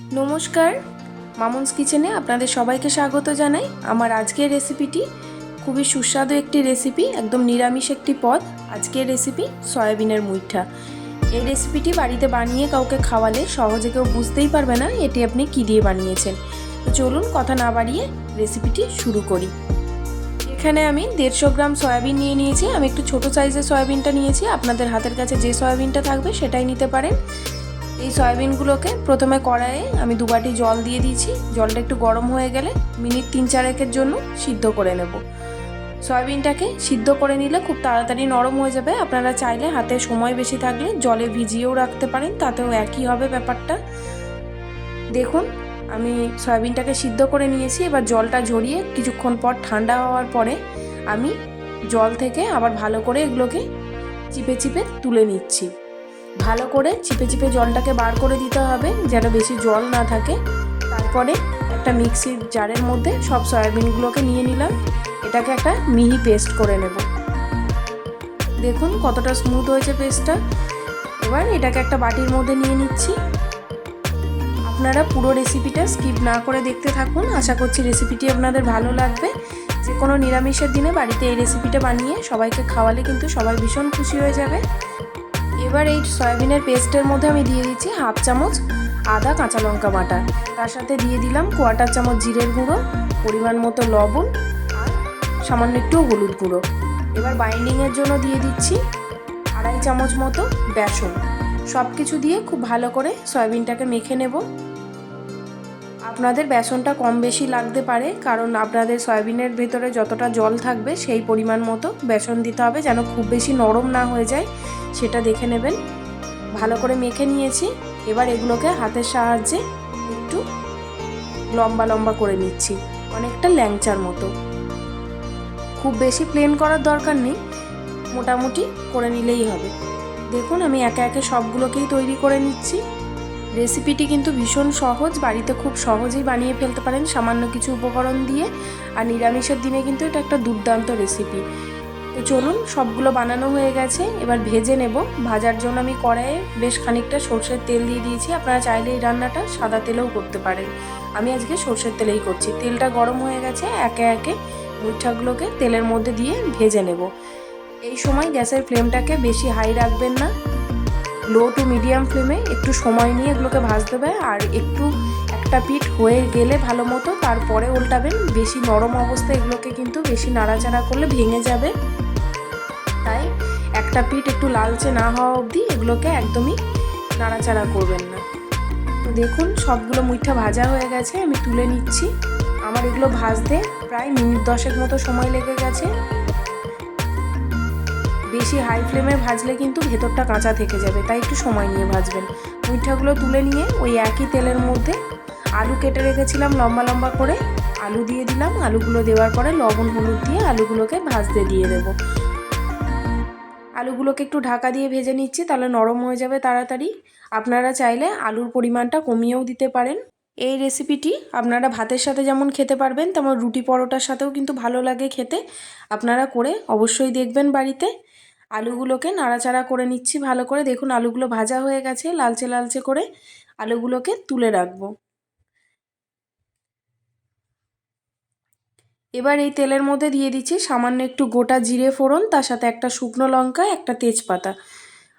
নমস্কার, মামুনস কিচেনে আপনাদের সবাইকে স্বাগত জানাই। আমার আজকের রেসিপিটি খুবই সুস্বাদু একটি রেসিপি, একদম নিরামিষ একটি পদ। আজকের রেসিপি সয়াবিনের মুইঠা। এই রেসিপিটি বাড়িতে বানিয়ে কাউকে খাওয়ালে সহজে কেউ বুঝতেই পারবে না এটি আপনি কী দিয়ে বানিয়েছেন। তো চলুন কথা না বাড়িয়ে রেসিপিটি শুরু করি। এখানে আমি দেড়শো গ্রাম সয়াবিন নিয়ে নিয়েছি। আমি একটু ছোট সাইজের সয়াবিনটা নিয়েছি। আপনাদের হাতের কাছে যে সয়াবিনটা থাকবে সেটাই নিতে পারেন। এই সয়াবিনগুলোকে প্রথমে কড়াইয়ে আমি দু বাটি জল দিয়ে দিয়েছি। জলটা একটু গরম হয়ে গেলে মিনিট তিন চারেকের জন্য সিদ্ধ করে নেব। সয়াবিনটাকে সিদ্ধ করে নিলে খুব তাড়াতাড়ি নরম হয়ে যাবে। আপনারা চাইলে হাতে সময় বেশি থাকলে জলে ভিজিয়েও রাখতে পারেন, তাতেও একই হবে ব্যাপারটা। দেখুন, আমি সয়াবিনটাকে সিদ্ধ করে নিয়েছি। এবার জলটা ঝরিয়ে কিছুক্ষণ পর ঠান্ডা হওয়ার পরে আমি জল থেকে আবার ভালো করে এগুলোকে চিপে চিপে তুলে নিচ্ছি। ভালো করে চিপে চিপে জলটাকে বার করে দিতে হবে, যেন বেশি জল না থাকে। তারপরে একটা মিক্সির জারের মধ্যে সব সয়াবিনগুলোকে নিয়ে নিলাম। এটাকে একটা মিহি পেস্ট করে নেব। দেখুন কতটা স্মুথ হয়েছে পেস্টটা। এবার এটাকে একটা বাটির মধ্যে নিয়ে নিচ্ছি। আপনারা পুরো রেসিপিটা স্কিপ না করে দেখতে থাকুন। আশা করছি রেসিপিটি আপনাদের ভালো লাগবে। যে কোনো নিরামিষের দিনে বাড়িতে এই রেসিপিটা বানিয়ে সবাইকে খাওয়ালে কিন্তু সবাই ভীষণ খুশি হয়ে যাবে। এবার এই সয়াবিনের পেস্টের মধ্যে আমি দিয়ে দিচ্ছি হাফ চামচ আদা কাঁচা লঙ্কা বাটা। তার সাথে দিয়ে দিলাম কোয়াটার চামচ জিরের গুঁড়ো, পরিমাণ মতো লবণ, আর সামান্য একটু হলুদ গুঁড়ো। এবার বাইন্ডিংয়ের জন্য দিয়ে দিচ্ছি আড়াই চামচ মতো বেসন। সব কিছু দিয়ে খুব ভালো করে সয়াবিনটাকে মেখে নেব। আপনাদের বেসনটা কম বেশি লাগতে পারে, কারণ আপনাদের সয়াবিনের ভেতরে যতটা জল থাকবে সেই পরিমাণ মতো বেসন দিতে হবে যেন খুব বেশি নরম না হয়ে যায়, সেটা দেখে নেবেন। ভালো করে মেখে নিয়েছি, এবার এগুলোকে হাতের সাহায্যে একটু লম্বা লম্বা করে নিচ্ছি, অনেকটা ল্যাংচার মতো। খুব বেশি প্লেন করার দরকার নেই, মোটামুটি করে নিলেই হবে। দেখুন, আমি একে একে সবগুলোকেই তৈরি করে নিচ্ছি। রেসিপিটি কিন্তু ভীষণ সহজ, বাড়িতে খুব সহজেই বানিয়ে ফেলতে পারেন সামান্য কিছু উপকরণ দিয়ে। আর নিরামিষের দিনে কিন্তু এটা একটা দুর্দান্ত রেসিপি। তো চলুন, সবগুলো বানানো হয়ে গেছে। এবার ভেজে নেব। ভাজার জন্য আমি কড়াইয়ে বেশ খানিকটা সর্ষের তেল দিয়ে দিয়েছি। আপনারা চাইলে এই রান্নাটা সাদা তেলেও করতে পারেন। আমি আজকে সর্ষের তেলেই করছি। তেলটা গরম হয়ে গেছে। একে একে মুঠাগুলোকে তেলের মধ্যে দিয়ে ভেজে নেব। এই সময় গ্যাসের ফ্লেমটাকে বেশি হাই রাখবেন না। লো টু মিডিয়াম ফ্লেমে একটু সময় নিয়ে এগুলোকে ভাজতে হবে আর একটু একটা পিঠ হয়ে গেলে ভালো মতো তারপরে উল্টাবেন। বেশি নরম অবস্থায় এগুলোকে কিন্তু বেশি নাড়াচাড়া করলে ভেঙে যাবে। তাই একটা পিঠ একটু লালচে না হওয়া অবধি এগুলোকে একদমই নাড়াচাড়া করবেন না। তো দেখুন, সবগুলো মুইঠা ভাজা হয়ে গেছে, আমি তুলে নিচ্ছি। আমার এগুলো ভাজতে প্রায় মিনিট দশেক মতো সময় লেগে গেছে। বেশি হাই ফ্লেমে ভাজলে কিন্তু ভেতরটা কাঁচা থেকে যাবে, তাই একটু সময় নিয়ে ভাজবেন। মুইঠাগুলো তুলে নিয়ে ওই একই তেলের মধ্যে আলু কেটে রেখেছিলাম লম্বা লম্বা করে, আলু দিয়ে দিলাম। আলুগুলো দেওয়ার পরে লবণ, হলুদ দিয়ে আলুগুলোকে ভাজতে দিয়ে দেব। আলুগুলোকে একটু ঢাকা দিয়ে ভেজে নিচ্ছি, তাহলে নরম হয়ে যাবে তাড়াতাড়ি। আপনারা চাইলে আলুর পরিমাণটা কমিয়েও দিতে পারেন। এই রেসিপিটি আপনারা ভাতের সাথে যেমন খেতে পারবেন, তেমন রুটি পরোটার সাথেও কিন্তু ভালো লাগে খেতে। আপনারা করে অবশ্যই দেখবেন বাড়িতে। আলুগুলোকে নাড়াচাড়া করে নিচ্ছি ভালো করে। দেখুন আলুগুলো ভাজা হয়ে গেছে, লালচে লালচে করে আলুগুলোকে তুলে রাখব। এবার এই তেলের মধ্যে দিয়ে দিচ্ছি সামান্য একটু গোটা জিরে ফোড়ন, তার সাথে একটা শুকনো লঙ্কা, একটা তেজপাতা।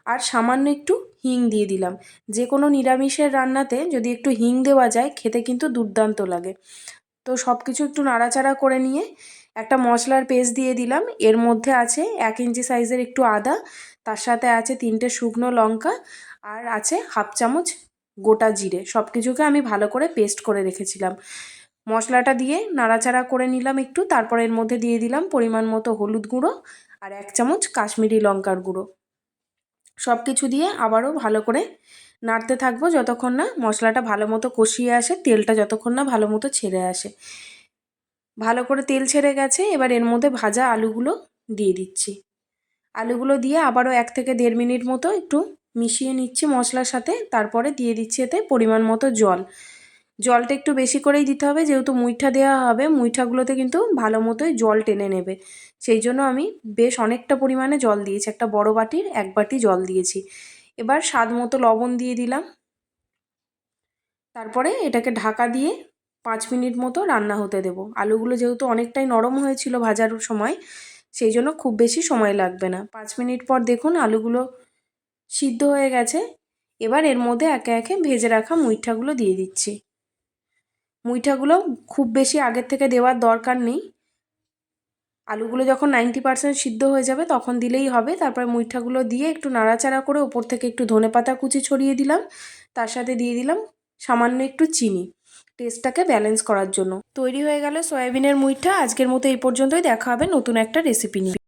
আর সামান্য একটু হিং দিয়ে দিলাম। যে কোনো নিরামিষের রান্নাতে যদি একটু হিং দেওয়া যায়, খেতে কিন্তু দুর্দান্ত লাগে। তো সব কিছু একটু নাড়াচাড়া করে নিয়ে একটা মশলার পেস্ট দিয়ে দিলাম। এর মধ্যে আছে এক ইঞ্চি সাইজের একটু আদা, তার সাথে আছে তিনটে শুকনো লঙ্কা আর আছে হাফ চামচ গোটা জিরে। সব কিছুকে আমি ভালো করে পেস্ট করে রেখেছিলাম। মশলাটা দিয়ে নাড়াচাড়া করে নিলাম একটু, তারপর এর মধ্যে দিয়ে দিলাম পরিমাণ মতো হলুদ গুঁড়ো আর এক চামচ কাশ্মীরি লঙ্কার গুঁড়ো। সব কিছু দিয়ে আবারও ভালো করে নাড়তে থাকব যতক্ষণ না মশলাটা ভালো মতো কষিয়ে আসে, তেলটা যতক্ষণ না ভালো মতো ছেড়ে আসে। ভালো করে তেল ছেড়ে গেছে, এবার এর মধ্যে ভাজা আলুগুলো দিয়ে দিচ্ছি। আলুগুলো দিয়ে আবারও এক থেকে দেড় মিনিট মতো একটু মিশিয়ে নিচ্ছি মশলার সাথে, তারপরে দিয়ে দিচ্ছি এতে পরিমাণ মতো জল। জলটা একটু বেশি করেই দিতে হবে, যেহেতু মুইঠা দেওয়া হবে, মুইঠাগুলোতে কিন্তু ভালো মতোই জল টেনে নেবে। সেই জন্য আমি বেশ অনেকটা পরিমাণে জল দিয়েছি, একটা বড় বাটির এক বাটি জল দিয়েছি। এবার স্বাদ মতো লবণ দিয়ে দিলাম। তারপরে এটাকে ঢাকা দিয়ে পাঁচ মিনিট মতো রান্না হতে দেব। আলুগুলো যেহেতু অনেকটাই নরম হয়েছিল ভাজার সময়, সেই জন্য খুব বেশি সময় লাগবে না। পাঁচ মিনিট পর দেখুন আলুগুলো সিদ্ধ হয়ে গেছে। এবার এর মধ্যে একে একে ভেজে রাখা মুইঠাগুলো দিয়ে দিচ্ছি। মুইঠাগুলো খুব বেশি আগের থেকে দেওয়ার দরকার নেই। আলুগুলো যখন নাইনটি পার্সেন্ট সিদ্ধ হয়ে যাবে তখন দিলেই হবে। তারপর মুইঠাগুলো দিয়ে একটু নাড়াচাড়া করে ওপর থেকে একটু ধনে পাতা কুচি ছড়িয়ে দিলাম। তার সাথে দিয়ে দিলাম সামান্য একটু চিনি। টেস্টটাকে ব্যালেন্স করার জন্য। তৈরি হয়ে গেল সয়াবিনের মুইঠা। আজকের মতো এই পর্যন্তই। দেখা হবে নতুন একটা রেসিপি নিয়ে।